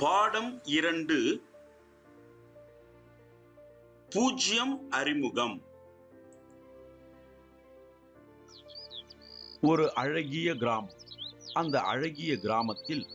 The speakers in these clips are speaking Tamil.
பாடம் இரண்டு. பூஜ்யம் அறிமுகம். ஒரு அழகிய கிராமம். அந்த அழகிய கிராமத்தில்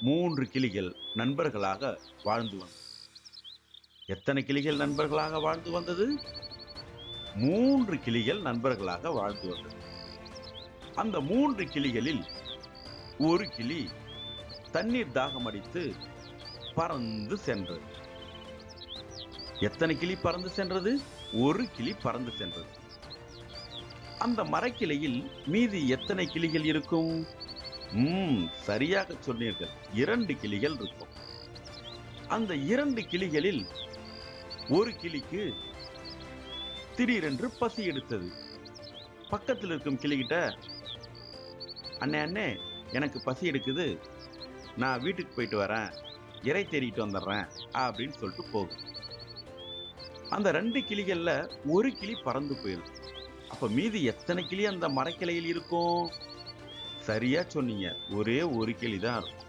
மூன்று கிளிகள் நண்பர்களாக வாழ்ந்து வந்தது எத்தனை கிளிகள் நண்பர்களாக வாழ்ந்து வந்தது? மூன்று கிளிகள் நண்பர்களாக வாழ்ந்து வந்தது. அந்த மூன்று கிளிகளில் ஒரு கிளி தண்ணீர் தாகம் அடித்து பறந்து சென்றது. எத்தனை கிளி பறந்து சென்றது? ஒரு கிளி பறந்து சென்றது. அந்த மரக்கிளையில் மீதி எத்தனை கிளிகள் இருக்கும்? ம் சரியாக சொன்னீர்கள். இரண்டு கிளிகள் இருக்கும். அந்த இரண்டு கிளிகளில் ஒரு கிளிக்கு திடீரென்று பசி எடுத்தது. பக்கத்தில் இருக்கும் கிளிகிட்ட அண்ணே அண்ணே எனக்கு பசி எடுக்குது. நான் வீட்டுக்கு போயிட்டு வரேன். இறை தேடிட்டு வந்துடுறேன் அப்படின்னு சொல்லிட்டு போகும். அந்த ரெண்டு கிளிகளில் ஒரு கிளி பறந்து போயிடும் அப்போ மீதி எத்தனை கிளி அந்த மரக்கிளையில் இருக்கும்? சரியா சொன்னீங்க. ஒரே ஒரு கிளி தான் இருக்கும்.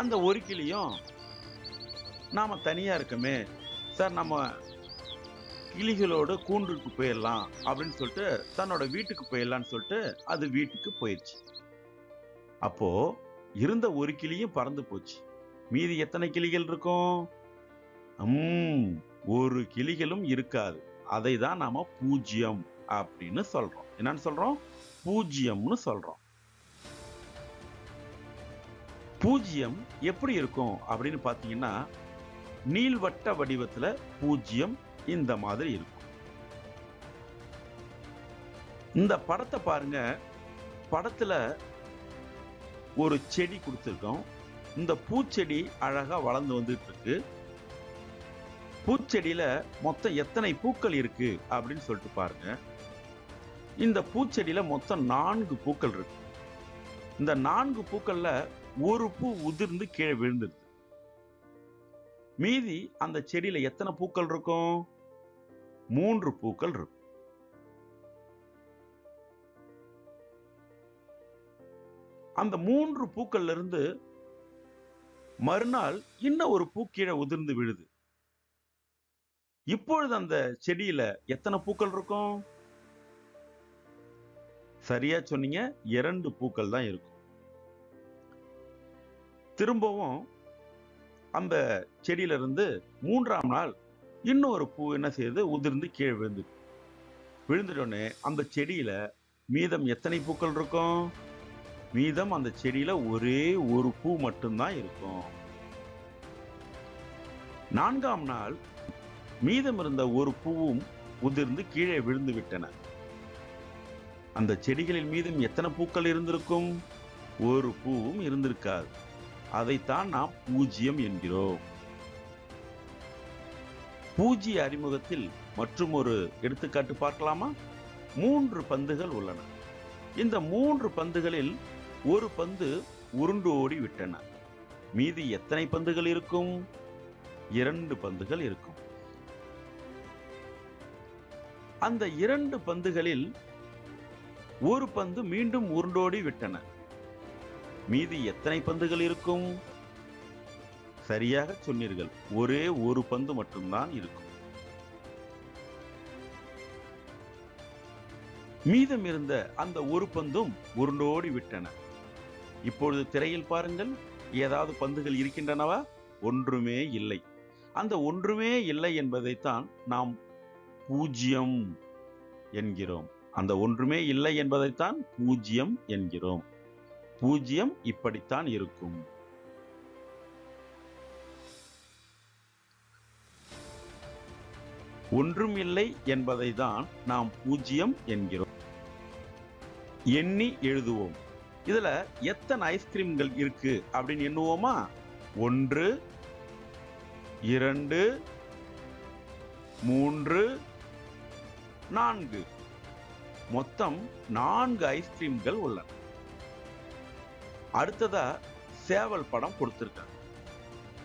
அந்த ஒரு கிளியும் நாம் தனியாக இருக்கமே சார் நம்ம கிளிகளோட கூண்டுக்கு போயிடலாம் அப்படின்னு சொல்லிட்டு தன்னோட வீட்டுக்கு போயிடலான்னு சொல்லிட்டு அது வீட்டுக்கு போயிடுச்சு அப்போது இருந்த ஒரு கிளியும் பறந்து போச்சு. மீதி எத்தனை கிளிகள் இருக்கும்? உம் ஒரு கிளிகளும் இருக்காது. அதை தான் நாம பூஜ்யம் அப்படின்னு சொல்றோம். என்னன்னு சொல்றோம்? பூஜ்யம்னு சொல்றோம். பூஜ்யம் எப்படி இருக்கும் அப்படின்னு பாத்தீங்கன்னா நீள்வட்ட வடிவத்துல பூஜ்யம் இந்த மாதிரி இருக்கும். இந்த படத்தை பாருங்க. படத்துல ஒரு செடி கொடுத்துருக்கோம். இந்த பூச்செடி அழகாக வளர்ந்து வந்துட்டு இருக்கு பூச்செடியில் மொத்தம் எத்தனை பூக்கள் இருக்கு அப்படின்னு சொல்லிட்டு பாருங்க. இந்த பூச்செடியில் மொத்தம் நான்கு பூக்கள் இருக்கு. இந்த நான்கு பூக்களில் ஒரு பூ உதிர்ந்து கீழே விழுந்துருது. மீதி அந்த செடியில் எத்தனை பூக்கள் இருக்கும்? மூன்று பூக்கள் இருக்கும். அந்த மூன்று பூக்கள்ல இருந்து மறுநாள் இன்னும் ஒரு பூ கீழே உதிர்ந்து விழுது. இப்பொழுது அந்த செடியில எத்தனை பூக்கள் இருக்கும்? சரியா சொன்னீங்க இரண்டு பூக்கள் தான் இருக்கும். திரும்பவும் அந்த செடியில இருந்து மூன்றாம் நாள் இன்னொரு பூ என்ன செய்யுது? உதிர்ந்து கீழே விழுந்து விழுந்துட்டோடனே அந்த செடியில மீதம் எத்தனை பூக்கள் இருக்கும்? மீதம் அந்த செடியில் ஒரே ஒரு பூ மட்டும்தான் இருக்கும். நான்காம் நாள் மீதம் இருந்த ஒரு பூவும் உதிர்ந்து கீழே விழுந்து விட்டன. அந்த செடிகளின் மீதும் எத்தனை பூக்கள் இருந்திருக்கும்? ஒரு பூவும் இருந்திருக்காது. அதைத்தான் நாம் பூஜ்யம் என்கிறோம். பூஜ்ய அறிமுகத்தில் மற்றும் ஒரு எடுத்துக்காட்டு பார்க்கலாமா? மூன்று பந்துகள் உள்ளன. இந்த மூன்று பந்துகளில் ஒரு பந்து உருண்டு ஓடி விட்டன. மீதி எத்தனை பந்துகள் இருக்கும்? இரண்டு பந்துகள் இருக்கும். அந்த இரண்டு பந்துகளில் ஒரு பந்து மீண்டும் உருண்டோடி விட்டன. மீதி எத்தனை பந்துகள் இருக்கும்? சரியாக சொன்னீர்கள். ஒரே ஒரு பந்து மட்டும்தான் இருக்கும். மீதம் இருந்த அந்த ஒரு பந்தும் உருண்டோடி விட்டன. இப்பொழுது திரையில் பாருங்கள் ஏதாவது பந்துகள் இருக்கின்றனவா? ஒன்றுமே இல்லை. அந்த ஒன்றுமே இல்லை என்பதைத்தான் நாம் பூஜ்யம் என்கிறோம். அந்த ஒன்றுமே இல்லை என்பதைத்தான் பூஜ்யம் என்கிறோம். பூஜ்யம் இப்படித்தான் இருக்கும். ஒன்றும் இல்லை என்பதை தான் நாம் பூஜ்யம் என்கிறோம். எண்ணி எழுதுவோம். இதுல எத்தனை ஐஸ்கிரீம்கள் இருக்கு அப்படின்னு எண்ணுவோமா? ஒன்று இரண்டு மூன்று நான்கு. மொத்தம் நான்கு ஐஸ்கிரீம்கள் உள்ளன. அடுத்ததா சேவல் படம் கொடுத்துருக்காங்க.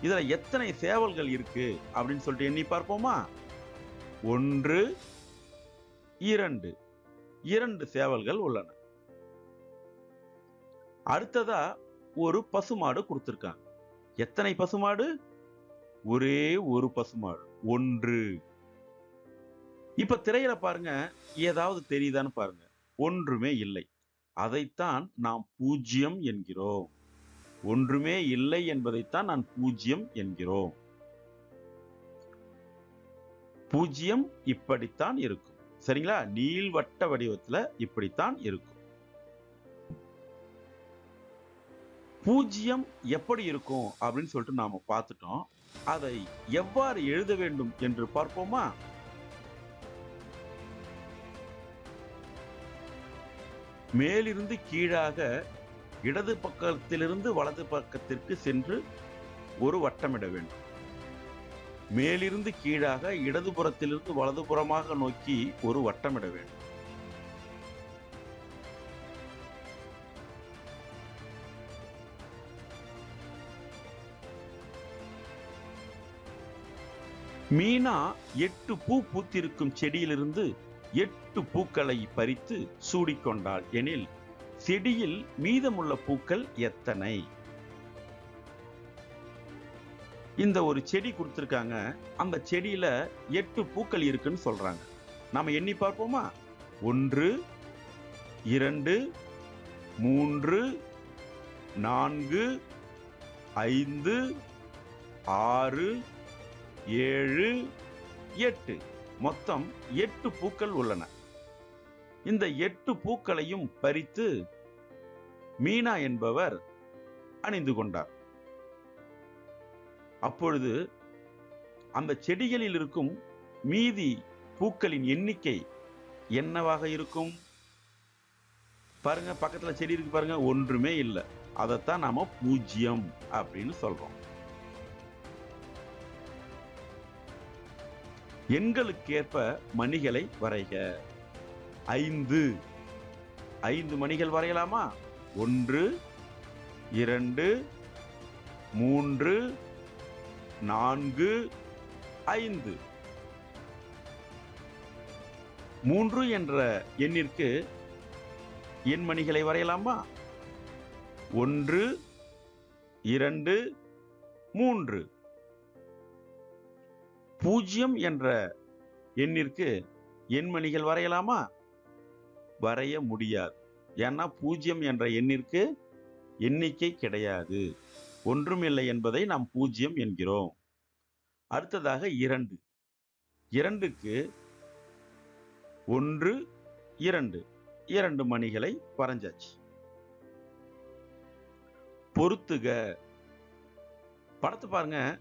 இதுல எத்தனை சேவல்கள் இருக்கு அப்படின்னு சொல்லிட்டு எண்ணி பார்ப்போமா? ஒன்று இரண்டு. இரண்டு சேவல்கள் உள்ளன. அடுத்ததா ஒரு பசுமாடு கொடுத்துருக்காங்க. எத்தனை பசுமாடு? ஒரே ஒரு பசுமாடு. ஒன்று. இப்ப திரையில பாருங்க ஏதாவது தெரியுதான்னு பாருங்க. ஒன்றுமே இல்லை. அதைத்தான் நாம் பூஜ்யம் என்கிறோம். ஒன்றுமே இல்லை என்பதைத்தான் நான் பூஜ்யம் என்கிறோம். பூஜ்யம் இப்படித்தான் இருக்கும். சரிங்களா? நீள்வட்ட வடிவத்துல இப்படித்தான் இருக்கும். பூஜ்ஜியம் எப்படி இருக்கும் அப்படின்னு சொல்லிட்டு நாம பார்த்துட்டோம். அதை எவ்வாறு எழுத வேண்டும் என்று பார்ப்போமா? மேலிருந்து கீழாக இடது பக்கத்திலிருந்து வலது பக்கத்திற்கு சென்று ஒரு வட்டமிட வேண்டும். மேலிருந்து கீழாக இடதுபுறத்திலிருந்து வலதுபுறமாக நோக்கி ஒரு வட்டமிட வேண்டும். மீனா எட்டு பூ பூத்திருக்கும் செடியிலிருந்து எட்டு பூக்களை பறித்து சூடிக்கொண்டாள் எனில் செடியில் மீதமுள்ள பூக்கள் எத்தனை? இந்த ஒரு செடி கொடுத்துருக்காங்க. அந்த செடியில எட்டு பூக்கள் இருக்குன்னு சொல்றாங்க. நாம எண்ணி பார்ப்போமா? ஒன்று இரண்டு மூன்று நான்கு ஐந்து ஆறு ஏழு எட்டு. மொத்தம் எட்டு பூக்கள் உள்ளன. இந்த எட்டு பூக்களையும் பறித்து மீனா என்பவர் அணிந்து கொண்டார். அப்பொழுது அந்த செடிகளில் இருக்கும் மீதி பூக்களின் எண்ணிக்கை என்னவாக இருக்கும்? பாருங்க பக்கத்தில் செடி இருக்கு பாருங்க ஒன்றுமே இல்லை. அதைத்தான் நாம பூஜ்ஜியம் அப்படின்னு சொல்றோம். எண்களுக்கேற்ப மணிகளை வரைக. ஐந்து. ஐந்து மணிகள் வரையலாமா? ஒன்று இரண்டு மூன்று நான்கு ஐந்து. மூன்று என்ற எண்ணிற்கு எண்மணிகளை வரையலாமா? ஒன்று இரண்டு மூன்று. பூஜ்ஜியம் என்ற எண்ணிற்கு எண்மணிகள் வரையலாமா? வரைய முடியாது. ஏன்னா பூஜ்ஜியம் என்ற எண்ணிற்கு எண்ணிக்கை கிடையாது. ஒன்றுமில்லை என்பதை நாம் பூஜ்ஜியம் என்கிறோம். அடுத்ததாக இரண்டு. இரண்டுக்கு ஒன்று இரண்டு. இரண்டு மணிகளை வரைஞ்சாச்சு. பொறுத்துக. படத்தை பாருங்க.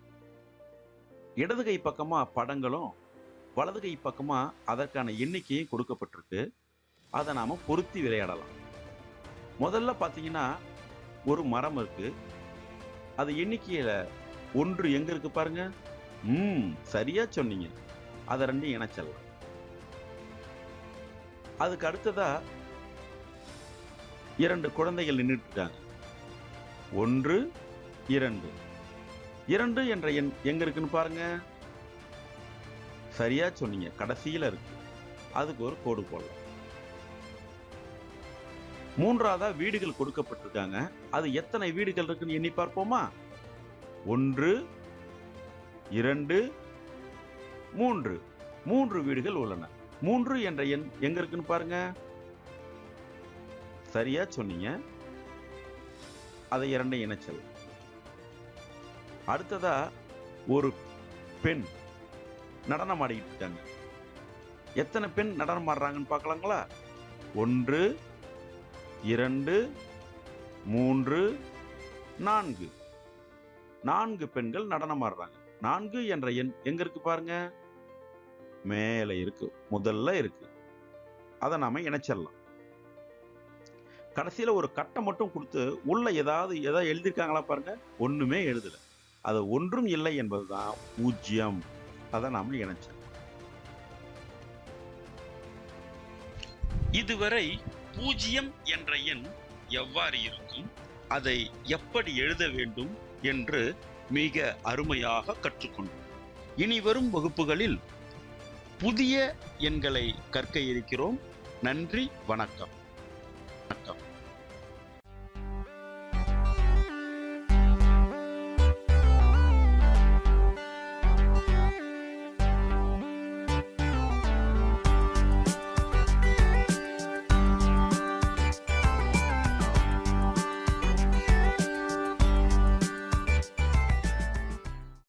இடது கை பக்கமாக படங்களும் வலது கை பக்கமாக அதற்கான எண்ணிக்கையும் கொடுக்கப்பட்டிருக்கு. அதை நாம் பொருத்தி விளையாடலாம். முதல்ல பார்த்தீங்கன்னா ஒரு மரம் இருக்குது அது எண்ணிக்கையில் ஒன்று எங்கே இருக்குது பாருங்க? ம் சரியாக சொன்னீங்க. அதை ரெண்டும் இணைச்சிடலாம். அதுக்கு அடுத்ததாக இரண்டு குழந்தைகள் நின்றுட்டு இருக்காங்க. ஒன்று இரண்டு. இரண்டு என்ற எண் எங்க இருக்குன்னு பாருங்க. சரியா சொன்னீங்க. கடைசியில இருக்கு. அதுக்கு ஒரு கோடு போடலாம். மூன்றாவதா வீடுகள் கொடுக்கப்பட்டிருக்காங்க. அது எத்தனை வீடுகள் இருக்குன்னு எண்ணி பார்ப்போமா? ஒன்று இரண்டு மூன்று. மூன்று வீடுகள் உள்ளன. மூன்று என்ற எண் எங்க இருக்குன்னு பாருங்க. சரியா சொன்னீங்க. அதை இரண்டை இணைச்சல். அடுத்ததா ஒரு பெண் நடனம் ஆடிக்கிட்டு இருக்காங்க எத்தனை பெண் நடனம் ஆடுறாங்கன்னு பார்க்கலாங்களா? ஒன்று இரண்டு மூன்று நான்கு. நான்கு பெண்கள் நடனம் ஆடுறாங்க. நான்கு என்ற எண் எங்க இருக்கு பாருங்க? மேலே இருக்கு முதல்ல இருக்கு. அதை நாம இணைச்சிடலாம். கடைசியில ஒரு கட்டை மட்டும் கொடுத்து உள்ள ஏதாவது ஏதாவது எழுதியிருக்காங்களா பாருங்க? ஒண்ணுமே எழுதலை. அது ஒன்றும் இல்லை என்பதுதான் பூஜ்ஜியம் அதை நாம் இணைச்சோம் இதுவரை பூஜ்ஜியம் என்ற எண் எவ்வாறு இருக்கும்? அதை எப்படி எழுத வேண்டும் என்று மிக அருமையாக கற்றுக்கொண்டோம். இனி வரும் வகுப்புகளில் புதிய எண்களை கற்க இருக்கிறோம். நன்றி வணக்கம்.